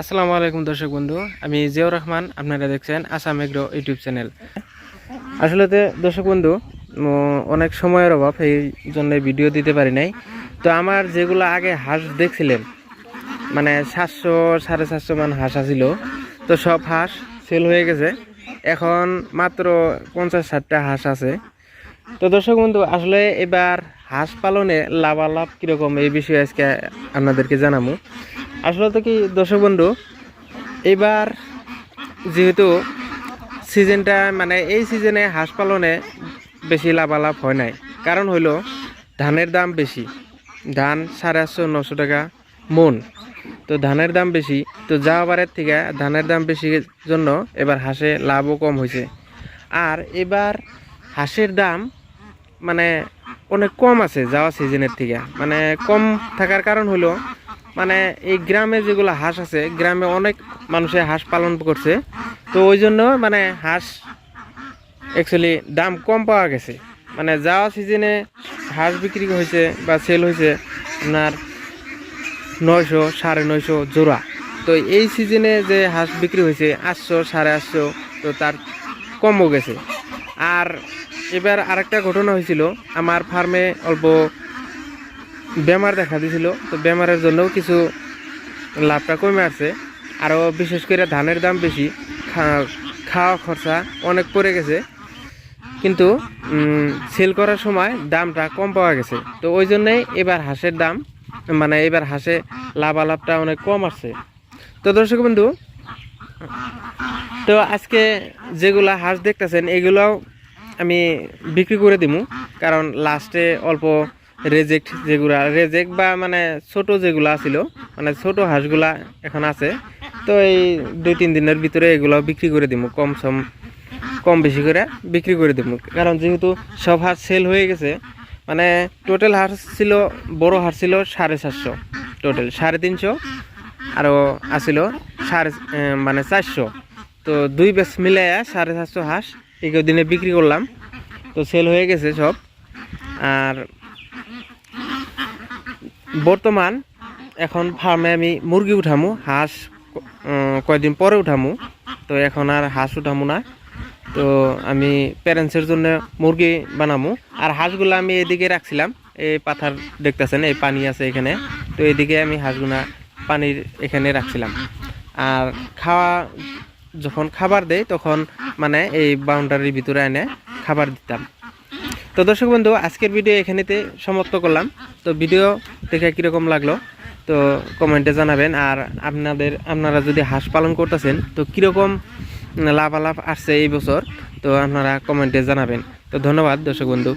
আসসালামু আলাইকুম দর্শক বন্ধু, আমি জিয়াউর রহমান, আপনারা দেখছেন আসাম এগ্রো ইউটিউব চ্যানেল। আসলে দর্শক বন্ধু অনেক সময়ের অভাব, এই জন্য ভিডিও দিতে পারি নাই। তো আমার যেগুলো আগে হাঁস দেখছিলেন মানে সাতশো, সাড়ে সাতশো মান হাঁস আছিল, তো সব হাঁস সেল হয়ে গেছে। এখন মাত্র পঞ্চাশ ষাটটা হাঁস আছে। তো দর্শক বন্ধু, আসলে এবার হাঁস পালনে লাভালাভ কীরকম, এই বিষয়ে আজকে আপনাদেরকে জানাব। আসলে তো কি, দর্শক বন্ধু, এবার যেহেতু সিজনটা মানে এই সিজনে হাঁস পালনে বেশি লাভালাভ হয় নাই। কারণ হইল ধানের দাম বেশি। ধান সাড়ে আটশো, নশো টাকা মন। তো ধানের দাম বেশি। তো যাওয়াবারের থেকে ধানের দাম বেশি জন্য এবার হাঁসে লাভও কম হয়েছে আর এবার হাঁসের দাম মানে অনেক কম আছে যাওয়া সিজনের থেকে। মানে কম থাকার কারণ হলো মানে এই গ্রামে যেগুলো হাঁস আছে, গ্রামে অনেক মানুষে হাঁস পালন করছে। তো ওই জন্য মানে হাঁস অ্যাকচুয়ালি দাম কম পাওয়া গেছে। মানে যাওয়া সিজনে হাঁস বিক্রি হয়েছে বা সেল হয়েছে আপনার নয়শো, সাড়ে নয়শো জোড়া। তো এই সিজনে যে হাঁস বিক্রি হয়েছে আটশো, সাড়ে আটশো, তো তার কমও গেছে। আর এবার আরেকটা ঘটনা হয়েছিল, আমার ফার্মে অল্প বেমার দেখা দিয়েছিল তো বেমারের জন্যও কিছু লাভটা কমে আসছে। আরও বিশেষ করে ধানের দাম বেশি খাওয়া খরচা অনেক পড়ে গেছে। কিন্তু সেল করার সময় দামটা কম পাওয়া গেছে। তো ওই জন্যই এবার হাঁসের দাম মানে এবার হাঁসে লাভালাভটা অনেক কম আসছে। তো দর্শক বন্ধু, তো আজকে যেগুলা হাঁস দেখতেছেন, এগুলাও আমি বিক্রি করে দিমু। কারণ লাস্টে অল্প রেজেক্ট যেগুলা রেজেক্ট বা মানে ছোট যেগুলা ছিল মানে ছোট হাঁসগুলা এখন আছে, তো এই দুই তিন দিনের ভিতরে এগুলো বিক্রি করে দিব কম সম, কম বেশি করে বিক্রি করে দেবো কারণ যেহেতু সব হাঁস সেল হয়ে গেছে মানে টোটাল হাঁস ছিল, বড় হাঁস ছিল সাড়ে সাতশো টোটাল সাড়ে তিনশো, আরও আসিল সাড়ে মানে চারশো। তো দুই বেস মিলাইয়া সাড়ে সাতশো হাঁস এই দিনে বিক্রি করলাম, তো সেল হয়ে গেছে সব। আর বর্তমান এখন ফার্মে আমি মুরগি উঠামু হাঁস উম, কয়দিন পরে উঠামু তো এখন আর হাঁস উঠামু না। তো আমি প্যারেন্টসের জন্য মুরগি বানামু। আর হাঁসগুলো আমি এদিকে রাখছিলাম এই পাথার দেখতেছেন এই পানি আছে এখানে। তো এদিকে আমি হাঁসগুলা পানির এখানে রাখছিলাম। আর খাওয়া যখন খাবার দেয় তখন মানে এই বাউন্ডারির ভিতরে এনে খাবার দিতাম। তো দর্শক বন্ধু, আজকের ভিডিও এখানেতে সমাপ্ত করলাম। তো ভিডিও দেখে কীরকম লাগল, তো কমেন্টে জানাবেন। আর আপনাদের, আপনারা যদি হাঁস পালন করতেছেন, তো কীরকম লাভালাভ আসছে এই বছর, তো আপনারা কমেন্টে জানাবেন। তো ধন্যবাদ দর্শক বন্ধু।